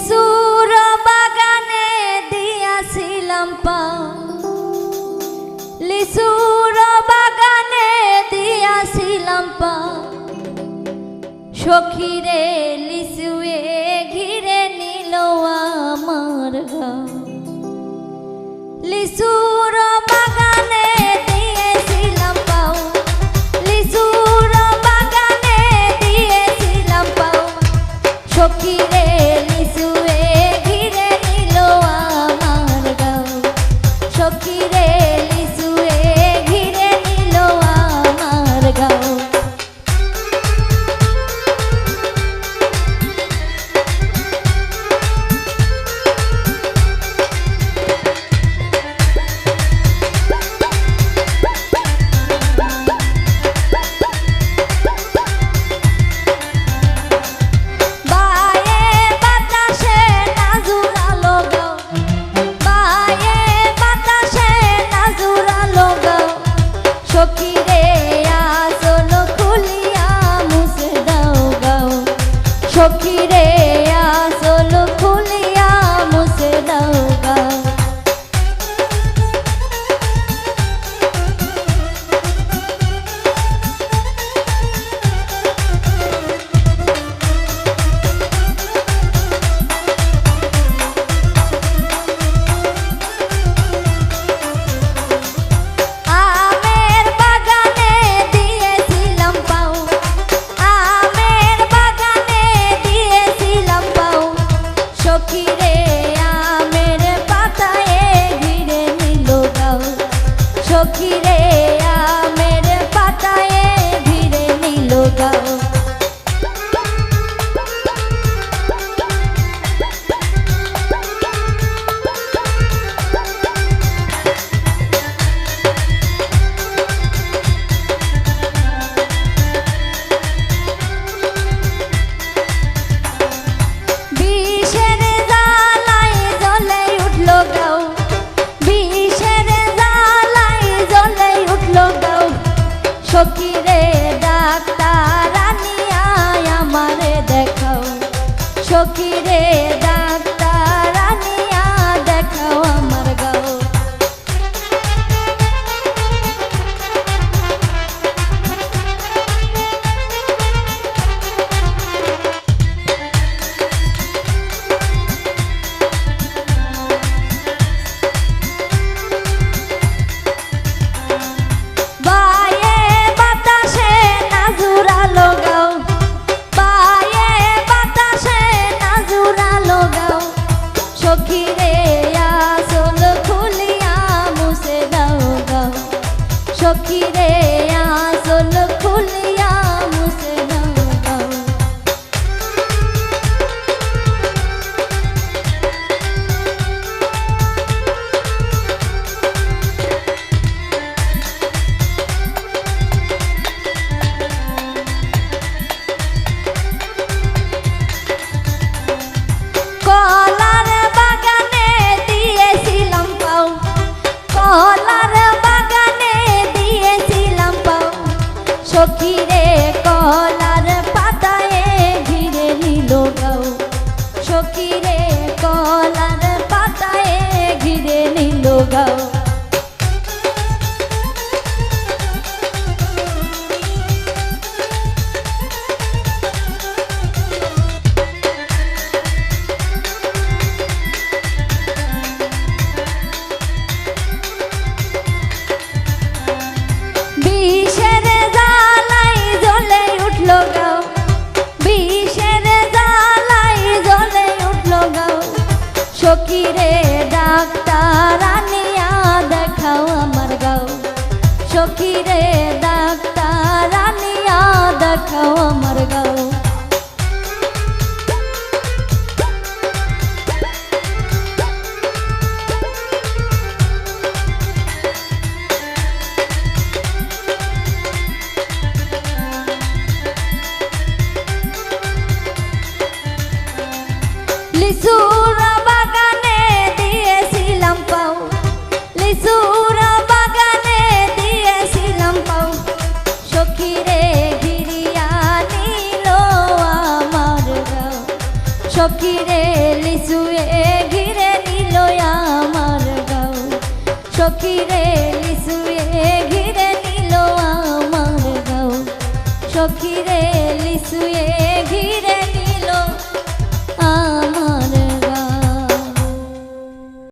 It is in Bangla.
লিচুর বাগানে দিয়াছিলাম পা। লিচুর বাগানে দিয়াছিলাম পা। সখিরে লিচুয়ে ঘিরে নিল আমার গা। লিচুর সখিরে দা সখিরে কলার পাতায় ঘিরে নিল গাও সখিরে কলার পাতায় ঘিরে নিল গাও সখিরে লিসুয়ে ঘিরে নিল আমার গাও। সখিরে লিসুয়ে ঘিরে নিল আমার গাও। সখিরে